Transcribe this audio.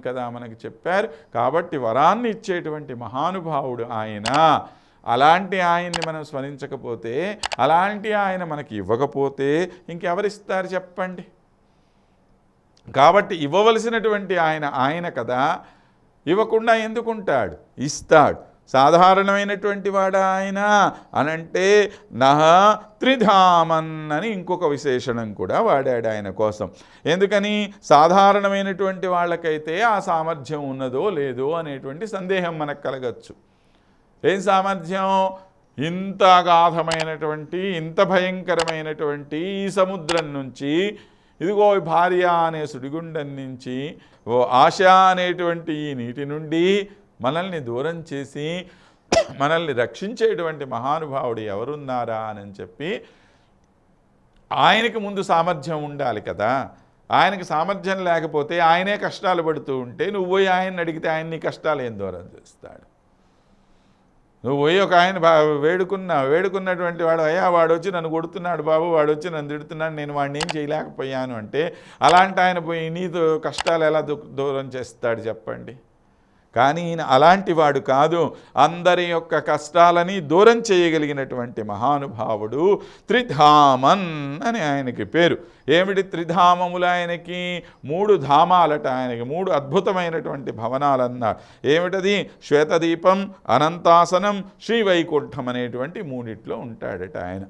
కదా మనకి చెప్పారు. కాబట్టి వరాన్ని ఇచ్చేటువంటి మహానుభావుడు ఆయన. అలాంటి ఆయన్ని మనం స్మరించకపోతే అలాంటి ఆయన మనకి ఇవ్వకపోతే ఇంకెవరిస్తారు చెప్పండి? కాబట్టి ఇవ్వవలసినటువంటి ఆయన ఆయన కదా. ఇవ్వకుండా ఎందుకుంటాడు? ఇస్తాడు. సాధారణమైనటువంటి వాడా ఆయన? అనంటే నహ త్రిధామన్ అని ఇంకొక విశేషణం కూడా వాడాడు ఆయన కోసం. ఎందుకని? సాధారణమైనటువంటి వాళ్ళకైతే ఆ సామర్థ్యం ఉన్నదో లేదో అనేటువంటి సందేహం మనకు కలగచ్చు. ఏం సామర్థ్యం? ఇంత అగాధమైనటువంటి ఇంత భయంకరమైనటువంటి ఈ సముద్రం నుంచి ఇదిగో భార్య అనే సుడిగుండం నుంచి ఓ ఆశ అనేటువంటి ఈ నీటి నుండి మనల్ని దూరం చేసి మనల్ని రక్షించేటువంటి మహానుభావుడు ఎవరున్నారా అని చెప్పి ఆయనకి ముందు సామర్థ్యం ఉండాలి కదా. ఆయనకి సామర్థ్యం లేకపోతే ఆయనే కష్టాలు పడుతూ ఉంటే నువ్వు పోయి ఆయన్ని అడిగితే ఆయన నీ కష్టాలు ఏం దూరం చేస్తాడు? నువ్వు పోయి ఒక ఆయన బా వేడుకున్నా వేడుకున్నటువంటి వాడు అయ్యా వాడు వచ్చి నన్ను కొడుతున్నాడు బాబు వాడు వచ్చి నన్ను తిడుతున్నాడు నేను వాడిని ఏం చేయలేకపోయాను అంటే అలాంటి ఆయన పోయి నీతో కష్టాలు ఎలా దూ దూరం చేస్తాడు చెప్పండి? కానీ ఈయన అలాంటి వాడు కాదు. అందరి యొక్క కష్టాలని దూరం చేయగలిగినటువంటి మహానుభావుడు త్రిధామన్ అని ఆయనకి పేరు. ఏమిటి త్రిధామములు ఆయనకి? మూడు ధామాలట ఆయనకి మూడు అద్భుతమైనటువంటి భవనాలు అన్నాడు ఏమిటది? శ్వేతదీపం అనంతాసనం శ్రీవైకుంఠం అనేటువంటి మూడిట్లో ఉంటాడట ఆయన.